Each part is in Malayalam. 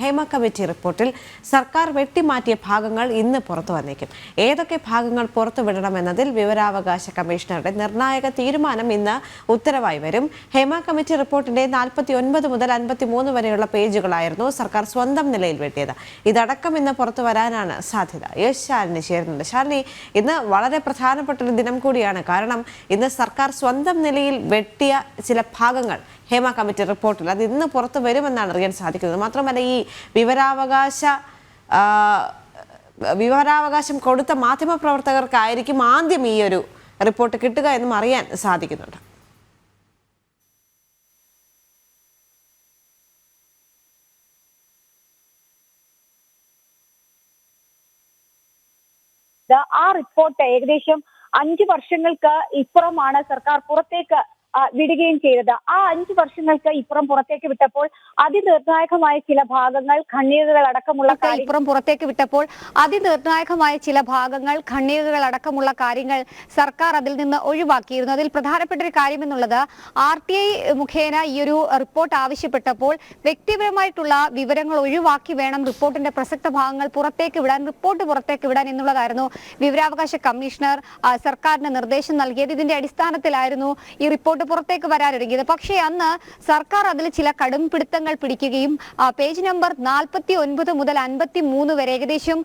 ഹേമ കമ്മിറ്റി റിപ്പോർട്ടിൽ സർക്കാർ വെട്ടിമാറ്റിയ ഭാഗങ്ങൾ ഇന്ന് പുറത്തു വന്നേക്കും. ഏതൊക്കെ ഭാഗങ്ങൾ പുറത്തുവിടണമെന്നതിൽ വിവരാവകാശ കമ്മീഷണറുടെ നിർണായക തീരുമാനം ഇന്ന് ഉത്തരവായി വരും. ഹേമ കമ്മിറ്റി റിപ്പോർട്ടിന്റെ നാൽപ്പത്തി ഒൻപത് മുതൽ അൻപത്തി മൂന്ന് വരെയുള്ള പേജുകളായിരുന്നു സർക്കാർ സ്വന്തം നിലയിൽ വെട്ടിയത്. ഇതടക്കം ഇന്ന് പുറത്തു വരാനാണ് സാധ്യത. യശ് ശാലിനി ചേരുന്നുണ്ട്. ശാലിനി ഇന്ന് വളരെ പ്രധാനപ്പെട്ട ഒരു ദിനം കൂടിയാണ്. കാരണം ഇന്ന് സർക്കാർ സ്വന്തം നിലയിൽ വെട്ടിയ ചില ഭാഗങ്ങൾ ഹേമ കമ്മിറ്റി റിപ്പോർട്ടിൽ അത് ഇന്ന് പുറത്തു വരുമെന്നാണ് അറിയാൻ സാധിക്കുന്നത്. മാത്രമല്ല ഈ വിവരാവകാശ വിവരാവകാശം കൊടുത്ത മാധ്യമപ്രവർത്തകർക്കായിരിക്കും ആദ്യം ഈ ഒരു റിപ്പോർട്ട് കിട്ടുക എന്നും അറിയാൻ സാധിക്കുന്നുണ്ട്. ആ റിപ്പോർട്ട് ഏകദേശം അഞ്ചു വർഷങ്ങൾക്ക് ഇപ്പുറമാണ് സർക്കാർ പുറത്തേക്ക് വിടുകയും ചെയ്തത്. ആ അഞ്ചു വർഷങ്ങൾക്ക് ഇപ്പുറം പുറത്തേക്ക് വിട്ടപ്പോൾ അതിനിർണായകമായ ചില ഭാഗങ്ങൾ ഖണ്ഡികകൾ അടക്കമുള്ള ഇപ്പുറം പുറത്തേക്ക് വിട്ടപ്പോൾ അതിനിർണായകമായ ചില ഭാഗങ്ങൾ ഖണ്ഡികകൾ അടക്കമുള്ള കാര്യങ്ങൾ സർക്കാർ അതിൽ നിന്ന് ഒഴിവാക്കിയിരുന്നു. അതിൽ പ്രധാനപ്പെട്ട ഒരു കാര്യം എന്നുള്ളത് ആർ ടി ഐ മുഖേന ഈ ഒരു റിപ്പോർട്ട് ആവശ്യപ്പെട്ടപ്പോൾ വ്യക്തിപരമായിട്ടുള്ള വിവരങ്ങൾ ഒഴിവാക്കി വേണം റിപ്പോർട്ടിന്റെ പ്രസക്ത ഭാഗങ്ങൾ പുറത്തേക്ക് വിടാൻ റിപ്പോർട്ട് പുറത്തേക്ക് വിടാൻ എന്നുള്ളതായിരുന്നു വിവരാവകാശ കമ്മീഷണർ സർക്കാരിന് നിർദ്ദേശം നൽകിയത്. ഇതിന്റെ അടിസ്ഥാനത്തിലായിരുന്നു ഈ റിപ്പോർട്ട് പുറത്തേക്ക് വരാനൊരുങ്ങിയത്. പക്ഷേ അന്ന് സർക്കാർ അതിൽ ചില കടും പിടുത്തങ്ങൾ പിടിക്കുകയും പേജ് നമ്പർ നാൽപ്പത്തി ഒൻപത് മുതൽ അൻപത്തി മൂന്ന് വരെ ഏകദേശം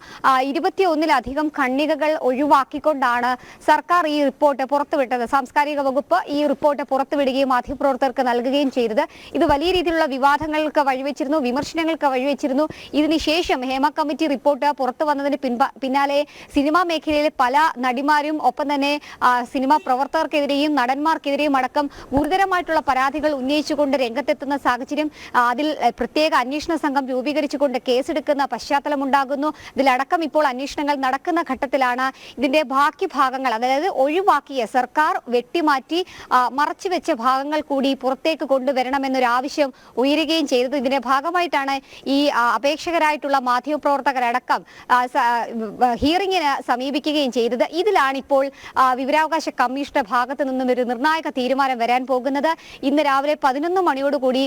ഇരുപത്തി ഒന്നിലധികം ഖണ്ഡികകൾ ഒഴിവാക്കിക്കൊണ്ടാണ് സർക്കാർ ഈ റിപ്പോർട്ട് പുറത്തുവിട്ടത്. സാംസ്കാരിക വകുപ്പ് ഈ റിപ്പോർട്ട് പുറത്തുവിടുകയും മാധ്യമപ്രവർത്തകർക്ക് നൽകുകയും ചെയ്തത്. ഇത് വലിയ രീതിയിലുള്ള വിവാദങ്ങൾക്ക് വഴിവെച്ചിരുന്നു വിമർശനങ്ങൾക്ക് വഴിവെച്ചിരുന്നു. ഇതിനുശേഷം ഹേമ കമ്മിറ്റി റിപ്പോർട്ട് പുറത്തു വന്നതിന് പിന്നാലെ സിനിമാ മേഖലയിലെ പല നടിമാരും ഒപ്പം തന്നെ സിനിമാ പ്രവർത്തകർക്കെതിരെയും നടന്മാർക്കെതിരെയും അടക്കം ഗുരുതരമായിട്ടുള്ള പരാതികൾ ഉന്നയിച്ചുകൊണ്ട് രംഗത്തെത്തുന്ന സാഹചര്യം അതിൽ പ്രത്യേക അന്വേഷണ സംഘം രൂപീകരിച്ചുകൊണ്ട് കേസെടുക്കുന്ന പശ്ചാത്തലം ഉണ്ടാകുന്നു ഇതിലടക്കം ഇപ്പോൾ അന്വേഷണങ്ങൾ നടക്കുന്ന ഘട്ടത്തിലാണ് ഇതിന്റെ ബാക്കി ഭാഗങ്ങൾ. അതായത് ഒഴിവാക്കിയ സർക്കാർ വെട്ടിമാറ്റി മറച്ചുവെച്ച ഭാഗങ്ങൾ കൂടി പുറത്തേക്ക് കൊണ്ടുവരണമെന്നൊരു ആവശ്യം ഉയരുകയും ചെയ്തത്. ഇതിന്റെ ഭാഗമായിട്ടാണ് ഈ അപേക്ഷകരായിട്ടുള്ള മാധ്യമപ്രവർത്തകരടക്കം ഹിയറിങ്ങിന് സമീപിക്കുകയും ചെയ്തത്. ഇതിലാണ് ഇപ്പോൾ വിവരാവകാശ കമ്മീഷന്റെ ഭാഗത്ത് നിന്നും ഒരു നിർണായക തീരുമാനം വരാൻ പോകുന്നത്. ഇന്ന് രാവിലെ പതിനൊന്ന് മണിയോടുകൂടി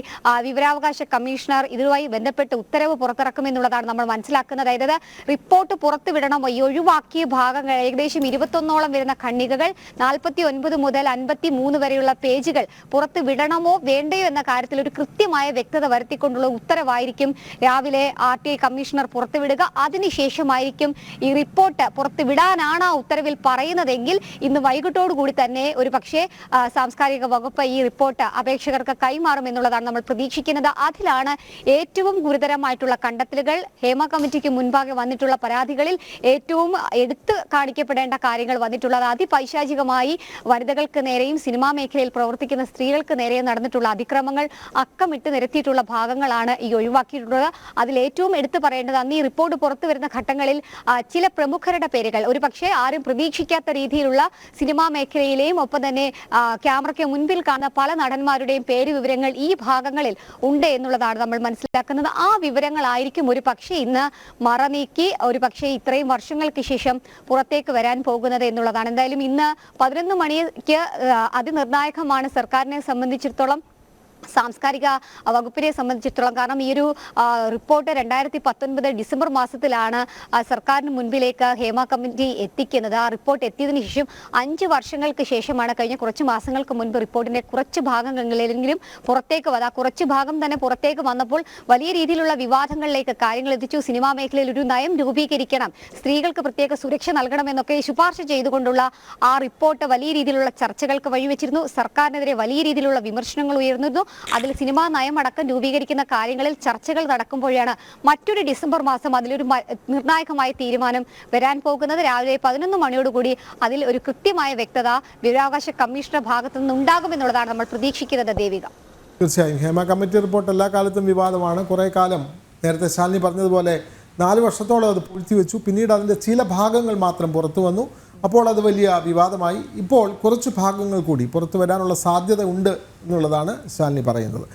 വിവരാവകാശ കമ്മീഷണർ ഇതുമായി ബന്ധപ്പെട്ട് ഉത്തരവ് പുറത്തിറക്കുമെന്നുള്ളതാണ് നമ്മൾ മനസ്സിലാക്കുന്നത്. അതായത് റിപ്പോർട്ട് പുറത്തുവിടണം ഈ ഒഴിവാക്കിയ ഭാഗങ്ങൾ ഏകദേശം ഇരുപത്തൊന്നോളം വരുന്ന ഖണ്ഡികകൾ നാൽപ്പത്തി ഒൻപത് മുതൽ അൻപത്തി മൂന്ന് വരെയുള്ള പേജുകൾ പുറത്ത് വിടണമോ വേണ്ടയോ എന്ന കാര്യത്തിൽ ഒരു കൃത്യമായ വ്യക്തത വരുത്തിക്കൊണ്ടുള്ള ഉത്തരവായിരിക്കും രാവിലെ ആർ ടി ഐ കമ്മീഷണർ പുറത്തുവിടുക. അതിനുശേഷമായിരിക്കും ഈ റിപ്പോർട്ട് പുറത്തുവിടാനാണ് ആ ഉത്തരവിൽ പറയുന്നതെങ്കിൽ ഇന്ന് വൈകിട്ടോടുകൂടി തന്നെ ഒരു പക്ഷേ ആ, സാംസ്കാരിക വകുപ്പ് ഈ റിപ്പോർട്ട് അപേക്ഷകർക്ക് കൈമാറും എന്നുള്ളതാണ് നമ്മൾ പ്രതീക്ഷിക്കുന്നത്. അതിലാണ് ഏറ്റവും ഗുരുതരമായിട്ടുള്ള കണ്ടെത്തലുകൾ. ഹേമ കമ്മിറ്റിക്ക് മുൻപാകെ വന്നിട്ടുള്ള പരാതികളിൽ ഏറ്റവും എടുത്തു കാണിക്കപ്പെടേണ്ട കാര്യങ്ങൾ വന്നിട്ടുള്ളത് അതിപൈശാചികമായി വനിതകൾക്ക് നേരെയും സിനിമാ മേഖലയിൽ പ്രവർത്തിക്കുന്ന സ്ത്രീകൾക്ക് നേരെയും നടന്നിട്ടുള്ള അതിക്രമങ്ങൾ അക്കമിട്ട് നിരത്തിയിട്ടുള്ള ഭാഗങ്ങളാണ് ഈ ഒഴിവാക്കിയിട്ടുള്ളത്. അതിൽ ഏറ്റവും എടുത്തു പറയേണ്ടത് അന്ന് ഈ റിപ്പോർട്ട് പുറത്തു വരുന്ന ഘട്ടങ്ങളിൽ ചില പ്രമുഖരുടെ പേരുകൾ. ഒരു ആരും പ്രതീക്ഷിക്കാത്ത രീതിയിലുള്ള സിനിമാ മേഖലയിലെയും ഒപ്പം തന്നെ ആ, ക്യാമറയ്ക്ക് മുൻപിൽ കാണുന്ന പല നടന്മാരുടെയും പേര് വിവരങ്ങൾ ഈ ഭാഗങ്ങളിൽ ഉണ്ട് എന്നുള്ളതാണ് നമ്മൾ മനസ്സിലാക്കുന്നത്. ആ വിവരങ്ങളായിരിക്കും ഒരു പക്ഷേ ഇന്ന് മറനീക്കി ഒരു പക്ഷേ ഇത്രയും വർഷങ്ങൾക്ക് ശേഷം പുറത്തേക്ക് വരാൻ പോകുന്നത് എന്നുള്ളതാണ്. എന്തായാലും ഇന്ന് പതിനൊന്ന് മണിക്ക് അതിനിർണായകമാണ് സർക്കാരിനെ സംബന്ധിച്ചിടത്തോളം സാംസ്കാരിക വകുപ്പിനെ സംബന്ധിച്ചിടത്തോളം കാരണം ഈ ഒരു റിപ്പോർട്ട് രണ്ടായിരത്തി പത്തൊൻപത് ഡിസംബർ മാസത്തിലാണ് സർക്കാരിന് മുൻപിലേക്ക് ഹേമ കമ്മിറ്റി എത്തിക്കുന്നത്. ആ റിപ്പോർട്ട് എത്തിയതിനു ശേഷം അഞ്ച് വർഷങ്ങൾക്ക് ശേഷമാണ് കഴിഞ്ഞ കുറച്ച് മാസങ്ങൾക്ക് മുൻപ് റിപ്പോർട്ടിന്റെ കുറച്ച് ഭാഗങ്ങളിലെങ്കിലും പുറത്തേക്ക് വന്ന ആ കുറച്ച് ഭാഗം തന്നെ പുറത്തേക്ക് വന്നപ്പോൾ വലിയ രീതിയിലുള്ള വിവാദങ്ങളിലേക്ക് കാര്യങ്ങൾ എത്തിച്ചു. സിനിമാ മേഖലയിൽ ഒരു നയം രൂപീകരിക്കണം. സ്ത്രീകൾക്ക് പ്രത്യേക സുരക്ഷ നൽകണമെന്നൊക്കെ ശുപാർശ ചെയ്തുകൊണ്ടുള്ള ആ റിപ്പോർട്ട് വലിയ രീതിയിലുള്ള ചർച്ചകൾക്ക് വഴിവെച്ചിരുന്നു. സർക്കാരിനെതിരെ വലിയ രീതിയിലുള്ള വിമർശനങ്ങൾ ഉയർന്നിരുന്നു. അതിൽ സിനിമാ നയമടക്കം രൂപീകരിക്കുന്ന കാര്യങ്ങളിൽ ചർച്ചകൾ നടക്കുമ്പോഴാണ് മറ്റൊരു ഡിസംബർ മാസം അതിലൊരു നിർണായകമായ തീരുമാനം വരാൻ പോകുന്നത്. രാവിലെ പതിനൊന്ന് മണിയോടുകൂടി അതിൽ ഒരു കൃത്യമായ വ്യക്തത വിവരാവകാശ കമ്മീഷണർ ഭാഗത്തു നിന്നുണ്ടാകും എന്നുള്ളതാണ് നമ്മൾ പ്രതീക്ഷിക്കുന്നത് ദേവിക. തീർച്ചയായും. ഹേമ കമ്മിറ്റി റിപ്പോർട്ട് എല്ലാ കാലത്തും വിവാദമാണ്. കുറേ കാലം നേരത്തെ ശാലിനി പറഞ്ഞതുപോലെ നാല് വർഷത്തോളം അത് പൂഴ്ത്തിവെച്ചു. പിന്നീട് അതിന്റെ ചില ഭാഗങ്ങൾ മാത്രം പുറത്തു വന്നു. അപ്പോൾ അത് വലിയ വിവാദമായി. ഇപ്പോൾ കുറച്ച് ഭാഗങ്ങൾ കൂടി പുറത്തു വരാനുള്ള സാധ്യത ഉണ്ട് എന്നുള്ളതാണ് ശാലിനി പറയുന്നത്.